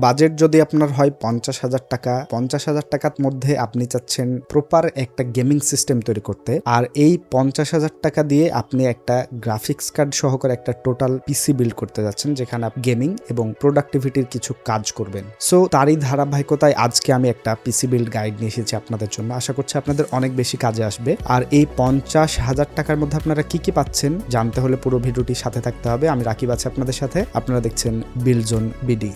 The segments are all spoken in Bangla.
বাজেট যদি আপনার হয় পঞ্চাশ হাজার টাকা, পঞ্চাশ হাজার টাকার মধ্যে আপনি চাচ্ছেন প্রপার একটা গেমিং সিস্টেম তৈরি করতে। আর এই পঞ্চাশ হাজার টাকা দিয়ে আপনি একটা গ্রাফিক্স কার্ড সহকারে একটা টোটাল পিসি বিল্ড করতে যাচ্ছেন, যেখানে আপনি গেমিং এবং প্রোডাক্টিভিটির কিছু কাজ করবেন। সো তারই ধারাবাহিকতায় আজকে আমি একটা পিসি বিল্ড গাইড নিয়ে এসেছি আপনাদের জন্য। আশা করছি আপনাদের অনেক বেশি কাজে আসবে। আর এই পঞ্চাশ হাজার টাকার মধ্যে আপনারা কি কি পাচ্ছেন জানতে হলে পুরো ভিডিওটি সাথে থাকতে হবে। আমি রাকিব আছি আপনাদের সাথে। আপনারা দেখছেন বিলজোন বিডি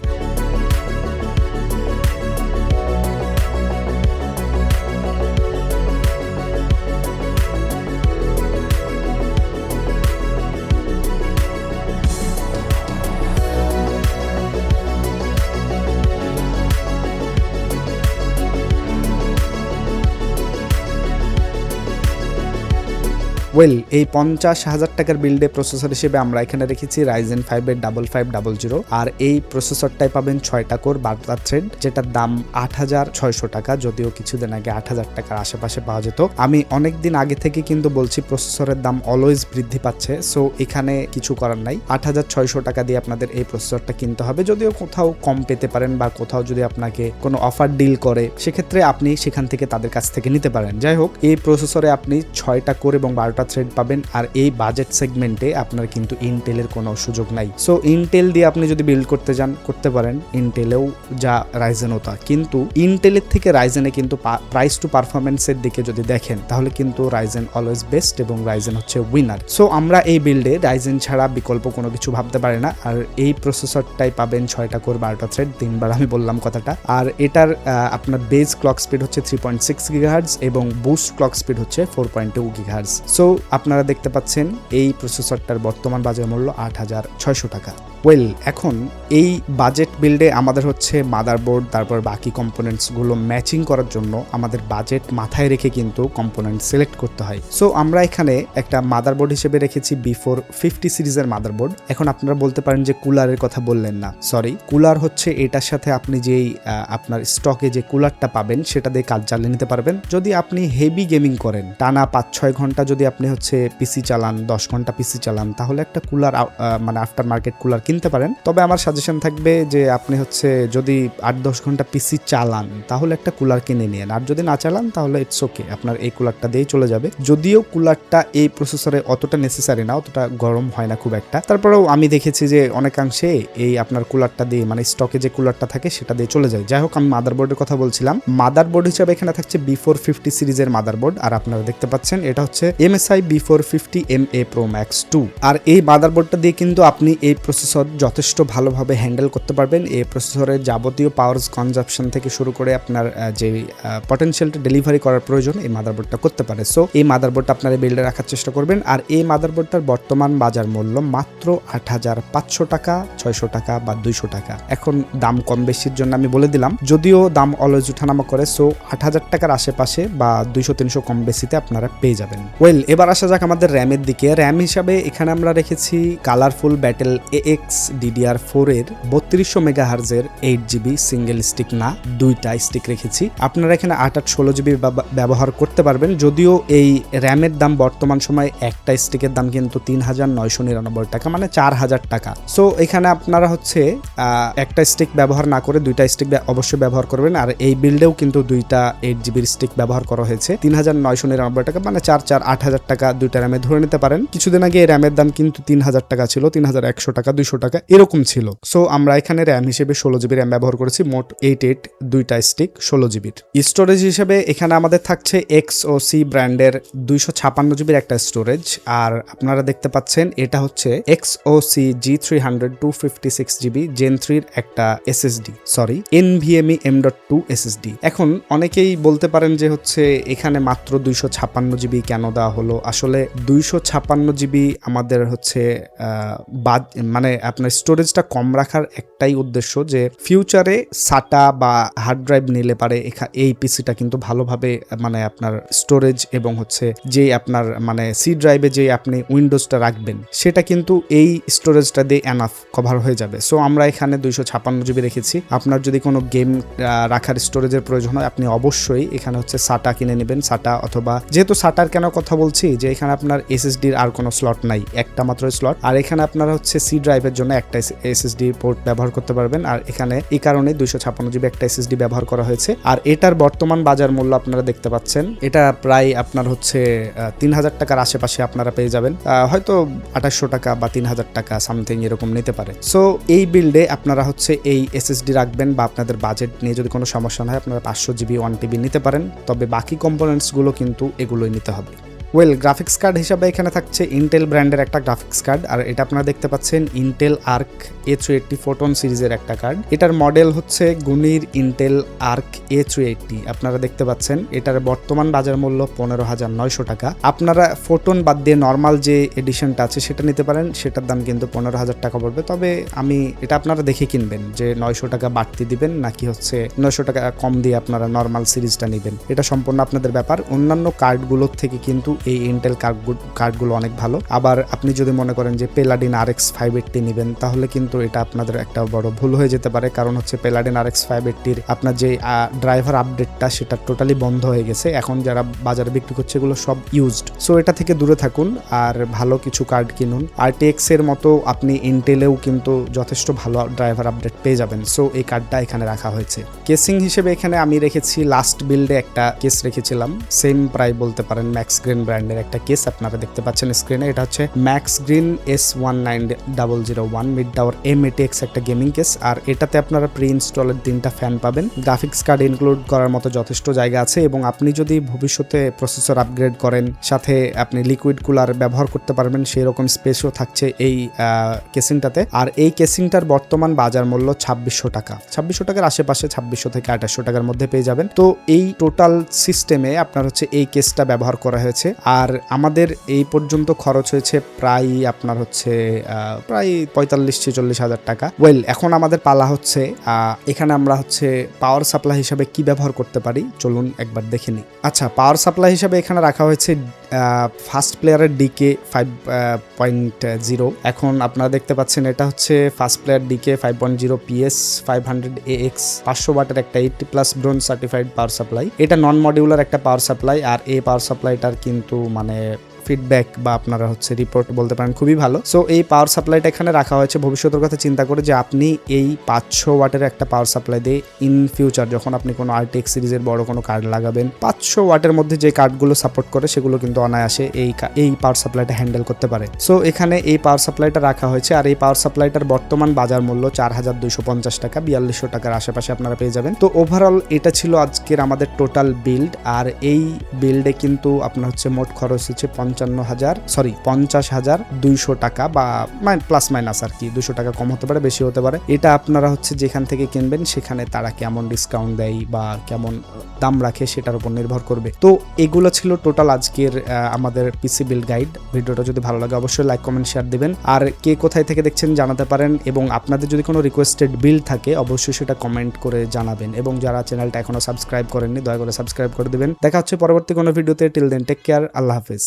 ওয়েল এই পঞ্চাশ হাজার টাকার বিল্ডে প্রসেসর হিসেবে আমরা এখানে রেখেছি রাইজেন ফাইভের ডাবল ফাইভ ডাবল জিরো আর এই প্রসেসরটাই পাবেন ছয়টা কোর বারোটা থ্রেড যেটার দাম আট হাজার ছয়শো টাকা, যদিও কিছুদিন আগে আট হাজার টাকার আশেপাশে পাওয়া যেত। আমি অনেক দিন আগে থেকে কিন্তু বলছি প্রসেসরের দাম অলওয়েজ বৃদ্ধি পাচ্ছে সো এখানে কিছু করার নাই। আট হাজার ছয়শো টাকা দিয়ে আপনাদের এই প্রসেসরটা কিনতে হবে, যদিও কোথাও কম পেতে পারেন বা কোথাও যদি আপনাকে কোনো অফার ডিল করে, সেক্ষেত্রে আপনি সেখান থেকে তাদের কাছ থেকে নিতে পারেন। যাই হোক, এই প্রসেসরে আপনি ছয়টা কোর এবং বারোটা থ্রেড পাবেন আর এই বাজেট সেগমেন্টে আপনার কিন্তু ইন্টেলের কোনো সুযোগ নাই। সো ইন্টেল দিয়ে আপনি যদি বিল্ড করতে যান, করতে পারেন ইন্টেলেও যা রাইজেনও তা। কিন্তু ইন্টেলের থেকে রাইজেনে কিন্তু প্রাইস টু পারফরমেন্সের দিকে যদি দেখেন, তাহলে কিন্তু রাইজেন অলওয়েজ বেস্ট এবং রাইজেন হচ্ছে উইনার সো আমরা এই বিল্ডে রাইজেন ছাড়া বিকল্প কোনো কিছু ভাবতে পারি না। আর এই প্রসেসরটাই পাবেন ছয়টা কোর বারোটা থ্রেড তিনবার আমি বললাম কথাটা। আর এটার আপনার বেস ক্লক স্পিড হচ্ছে থ্রি পয়েন্ট সিক্স গিগাহার্জ এবং বুস্ট ক্লক স্পিড হচ্ছে four point two gigahertz so আপনারা দেখতে পাচ্ছেন এই প্রসেসরটার বর্তমান বাজার মূল্য আট হাজার ছয়শো টাকা। ওয়েল এখন এই বাজেট বিল্ডে আমাদের হচ্ছে মাদারবোর্ড তারপর বাকি কম্পোনেন্টসগুলো ম্যাচিং করার জন্য আমাদের বাজেট মাথায় রেখে কিন্তু কম্পোনেন্ট সিলেক্ট করতে হয়। সো আমরা এখানে একটা মাদারবোর্ড হিসেবে রেখেছি বিফোর ফিফটি সিরিজের মাদারবোর্ড এখন আপনারা বলতে পারেন যে কুলারের কথা বললেন না। সরি কুলার হচ্ছে এটার সাথে আপনি যেই আপনার স্টকে যে কুলারটা পাবেন সেটা দিয়ে কাজ চালিয়ে নিতে পারবেন। যদি আপনি হেভি গেমিং করেন, টানা পাঁচ ছয় ঘণ্টা যদি আপনি হচ্ছে পিসি চালান, দশ ঘণ্টা পিসি চালান, তাহলে একটা কুলার মানে আফটার মার্কেট কুলার কিনতে পারেন। তবে আমার সাজেশন থাকবে যে আপনি হচ্ছে যদি আট দশ ঘণ্টা পিসি চালান, তাহলে একটা কুলার কিনে নিন আর যদি না চালান, তাহলে ইটস ওকে আপনার এই কুলারটা দিয়েই চলে যাবে। যদিও কুলারটা এই প্রসেসরে অতটা নেসেসারি না, অতটা গরম হয় না খুব একটা। তারপরেও আমি দেখেছি যে অনেকাংশে এই আপনার কুলারটা দিয়ে মানে স্টকে যে কুলারটা থাকে, সেটা দিয়ে চলে যায়। যাই হোক, আমি মাদারবোর্ডের কথা বলছিলাম। মাদারবোর্ড হিসাবে এখানে থাকছে বি ফোর ফিফটি সিরিজের মাদারবোর্ড আর আপনারা দেখতে পাচ্ছেন, এটা হচ্ছে M MSI B four fifty M A pro max two আর এই মাদারবোর্ডটা দিয়ে কিন্তু আপনি এই প্রসেসর যথেষ্ট ভালোভাবে হ্যান্ডেল করতে পারবেন। এই প্রসেসরের যাবতীয় পাওয়ার কনজাপশন থেকে শুরু করে আপনার যে পটেনশিয়ালটা ডেলিভারি করার প্রয়োজন, এই মাদারবোর্ডটা করতে পারে। সো এই মাদারবোর্ডটা আপনার বিল্ডে রাখার চেষ্টা করবেন। আর এই মাদারবোর্ডটার বর্তমান বাজার মূল্য মাত্র আট হাজার পাঁচশো টাকা, ছয়শো টাকা বা দুইশো টাকা। এখন দাম কম বেশির জন্য আমি বলে দিলাম। যদিও দাম অলওয়েজ উঠানামা করে সো আট হাজার টাকার আশেপাশে বা দুইশো, তিনশো কম বেশিতে আপনারা পেয়ে যাবেন। ওয়েল এবার আসা যাক আমাদের র্যামের দিকে। র্যাম হিসাবে এখানে আমরা রেখেছি colourful battle A X DDR four এর বত্রিশশো মেগা হার্জের এইট জিবি সিঙ্গেল স্টিক না, দুইটা স্টিক রেখেছি। আপনারা এখানে আট আট ষোলো জিবি ব্যবহার করতে পারবেন। যদিও এই র্যামের দাম বর্তমান সময়ে একটা স্টিকের দাম কিন্তু তিন হাজার নয়শো নিরানব্বই টাকা মানে চার হাজার টাকা। সো এখানে আপনারা হচ্ছে একটা স্টিক ব্যবহার না করে দুইটা স্টিক অবশ্যই ব্যবহার করবেন। আর এই বিল্ডেও কিন্তু দুইটা এইট জিবির স্টিক ব্যবহার করা হয়েছে। তিন হাজার নয়শো নিরানব্বই টাকা মানে চার চার আট হাজার টাকা দুইটা র্যামে ধরে নিতে পারেন। কিছুদিন আগে এই র্যামের দাম কিন্তু তিন হাজার টাকা ছিল, তিন হাজার একশো টাকা, দুইশো টাকা এরকম ছিল। সো আমরা এখানে র্যাম হিসেবে ষোলো জিবি র্যাম ব্যবহার করেছি, মোট এইট এইট দুইটা স্টিক ষোলো জিবির স্টোরেজ হিসেবে এখানে আমাদের থাকছে এক্স ও সি ব্র্যান্ডের দুইশো ছাপান্ন জিবির একটা স্টোরেজ আর আপনারা দেখতে পাচ্ছেন এটা হচ্ছে X O C G three hundred two fifty six GB gen থ্রির একটা SSD sorry NVMe M dot two SSD এখন অনেকেই বলতে পারেন যে হচ্ছে এখানে মাত্র দুইশো ছাপান্ন জিবি কেন দেওয়া হলো? আসলে দুইশো ছাপান্ন জিবি আমাদের হচ্ছে বাদ মানে আপনার স্টোরেজটা কম রাখার একটাই উদ্দেশ্য যে ফিউচারে সাটা বা হার্ড ড্রাইভ নিলে পারে এই পিসিটা কিন্তু ভালোভাবে মানে আপনার স্টোরেজ এবং হচ্ছে যে আপনার মানে সি ড্রাইভে যে আপনি উইন্ডোজটা রাখবেন, সেটা কিন্তু এই স্টোরেজটা দিয়ে এনাফ কভার হয়ে যাবে। সো আমরা এখানে দুইশো ছাপান্ন জিবি রেখেছি। আপনার যদি কোনো গেম রাখার স্টোরেজের প্রয়োজন হয়, আপনি অবশ্যই এখানে হচ্ছে সাটা কিনে নেবেন। সাটা অথবা, যেহেতু সাটার কেন কথা বলছি, যে এখানে আপনার এসএসডির আর কোনো স্লট নাই, একটা মাত্র স্লট আর এখানে আপনার হচ্ছে সি ড্রাইভের জন্য একটা এসএসডি পোর্ট ব্যবহার করতে পারবেন। আর এখানে এই কারণে দুইশো ছাপ্পান্ন জিবি একটা এসএসডি ব্যবহার করা হয়েছে। আর এটার বর্তমান বাজার মূল্য আপনারা দেখতে পাচ্ছেন। এটা প্রায় আপনার হচ্ছে তিন হাজার টাকার আশেপাশে আপনারা পেয়ে যাবেন। হয়তো আঠাশশো টাকা বা তিন হাজার টাকা সামথিং এরকম নিতে পারে। সো এই বিল্ডে আপনারা হচ্ছে এই এসএসডি রাখবেন বা আপনাদের বাজেট নিয়ে যদি কোনো সমস্যা না হয়, আপনারা পাঁচশো জিবি ওয়ান টিবি নিতে পারেন। তবে বাকি কম্পোনেন্টসগুলো কিন্তু এগুলোই নিতে হবে। ওয়েল গ্রাফিক্স কার্ড হিসাবে এখানে থাকছে ইন্টেল ব্র্যান্ডের একটা গ্রাফিক্স কার্ড আর এটা আপনারা দেখতে পাচ্ছেন Intel Arc A three eighty photon সিরিজের একটা কার্ড এটার মডেল হচ্ছে Gunnir Intel Arc A three eighty আপনারা দেখতে পাচ্ছেন। এটার বর্তমান বাজার মূল্য পনেরো হাজার নয়শো টাকা। আপনারা ফোটন বাদ দিয়ে নর্মাল যে এডিশনটা আছে সেটা নিতে পারেন, সেটার দাম কিন্তু পনেরো হাজার টাকা পড়বে। তবে আমি এটা আপনারা দেখে কিনবেন যে নয়শো টাকা বাড়তি দিবেন নাকি হচ্ছে নয়শো টাকা কম দিয়ে আপনারা নর্মাল সিরিজটা নেবেন। এটা সম্পূর্ণ আপনাদের ব্যাপার। অন্যান্য কার্ডগুলোর থেকে কিন্তু এই ইন্টেল কার্ডগুলো অনেক ভালো। আবার আপনি যদি মনে করেন যে Paladin R X five eighty নেবেন, তাহলে কিন্তু এটা আপনাদের একটা বড় ভুল হয়ে যেতে পারে। কারণ হচ্ছে পেলাডিন আর এক্স ফাইভ এইটটির আপনার যে ড্রাইভার আপডেটটা সেটা টোটালি বন্ধ হয়ে গেছে। এখন যারা বাজারে বিক্রি করছে, এগুলো সব ইউজড সো এটা থেকে দূরে থাকুন আর ভালো কিছু কার্ড কিনুন। আরটিএক্স এর মতো আপনি ইন্টেলেও কিন্তু যথেষ্ট ভালো ড্রাইভার আপডেট পেয়ে যাবেন। সো এই কার্ডটা এখানে রাখা হয়েছে। কেসিং হিসেবে এখানে আমি রেখেছি লাস্ট বিল্ডে একটা কেস রেখেছিলাম। সেম প্রায় বলতে পারেন ম্যাক্স গ্রিন ব্র্যান্ডের একটা কেস আপনারা দেখতে পাচ্ছেন স্ক্রিনে। এটা হচ্ছে Max Green S one nine double zero one mid tower M ATX একটা গেমিং কেস। আর এটাতে আপনারা প্রি ইনস্টলের তিনটা ফ্যান পাবেন। গ্রাফিক্স কার্ড ইনক্লুড করার মতো যথেষ্ট জায়গা আছে এবং আপনি যদি ভবিষ্যতে প্রসেসর আপগ্রেড করেন, সাথে আপনি লিকুইড কুলার ব্যবহার করতে পারবেন সেই রকম স্পেসও থাকছে এই কেসিংটাতে আর এই কেসিংটার বর্তমান বাজার মূল্য ছাব্বিশশো টাকা। ছাব্বিশশো টাকার আশেপাশে ছাব্বিশশো থেকে আঠাশশো টাকার মধ্যে পেয়ে যাবেন। তো এই টোটাল সিস্টেমে আপনার হচ্ছে এই কেসটা ব্যবহার করা হয়েছে। আর আমাদের এই পর্যন্ত খরচ হয়েছে প্রায় আপনার হচ্ছে প্রায় পঁয়তাল্লিশ ছেচল্লিশ হাজার টাকা। ওয়েল এখন আমাদের পালা হচ্ছে এখানে আমরা হচ্ছে পাওয়ার সাপ্লাই হিসাবে কি ব্যবহার করতে পারি? চলুন একবার দেখে নিই। আচ্ছা পাওয়ার সাপ্লাই হিসাবে এখানে রাখা হয়েছে ফার্স্ট প্লেয়ারের ডিকে ফাইভ পয়েন্ট জিরো এখন আপনারা দেখতে পাচ্ছেন এটা হচ্ছে first player DK five point zero PS five hundred A X পাঁচশো ওয়াটের একটা eighty plus bronze certified power supply এটা নন মডিউলার একটা পাওয়ার সাপ্লাই আর এই পাওয়ার সাপ্লাইটার কিন্তু মানে ফিডব্যাক বা আপনারা হচ্ছে রিপোর্ট বলতে পারেন, খুবই ভালো। সো এই পাওয়ার সাপ্লাইটা এখানে রাখা হয়েছে। ভবিষ্যতের কথা চিন্তা করে যে আপনি এই পাঁচশো ওয়াটের একটা পাওয়ার সাপ্লাই দিয়ে ইন ফিউচার যখন আপনি কোনো আরটিএক্স সিরিজের বড় কোনো কার্ড লাগাবেন, পাঁচশো ওয়াটের মধ্যে যে কার্ডগুলো সাপোর্ট করে সেগুলো কিন্তু অনায়াসে এই এই পাওয়ার সাপ্লাইটা হ্যান্ডেল করতে পারে। সো এখানে এই পাওয়ার সাপ্লাইটা রাখা হয়েছে আর এই পাওয়ার সাপ্লাইটার বর্তমান বাজার মূল্য চার হাজার দুইশো পঞ্চাশ টাকা, বিয়াল্লিশশো টাকার আশেপাশে আপনারা পেয়ে যাবেন। তো ওভারঅল এটা ছিল আজকের আমাদের টোটাল বিল্ড আর এই বিল্ডে কিন্তু আপনার হচ্ছে মোট খরচ হচ্ছে পঞ্চান্ন হাজার সরি পঞ্চাশ হাজার দুইশো টাকা বা প্লাস মাইনাস আর কি দুশো টাকা কম হতে পারে, বেশি হতে পারে। এটা আপনারা হচ্ছে যেখান থেকে কিনবেন, সেখানে তারা কেমন ডিসকাউন্ট দেয় বা কেমন দাম রাখে সেটার উপর নির্ভর করবে। তো এগুলো ছিল টোটাল আজকের আমাদের পিসি বিল গাইড ভিডিওটা যদি ভালো লাগে, অবশ্যই লাইক কমেন্ট শেয়ার দিবেন। আর কে কোথায় থেকে দেখছেন জানাতে পারেন, এবং আপনাদের যদি কোনো রিকোয়েস্টেড বিল থাকে, অবশ্যই সেটা কমেন্ট করে জানাবেন। এবং যারা চ্যানেলটা এখনও সাবস্ক্রাইব করেননি, দয়া করে সাবস্ক্রাইব করে দেবেন। দেখা হচ্ছে পরবর্তী কোনো ভিডিওতে টিল দেন টেক কেয়ার আল্লাহ হাফিজ।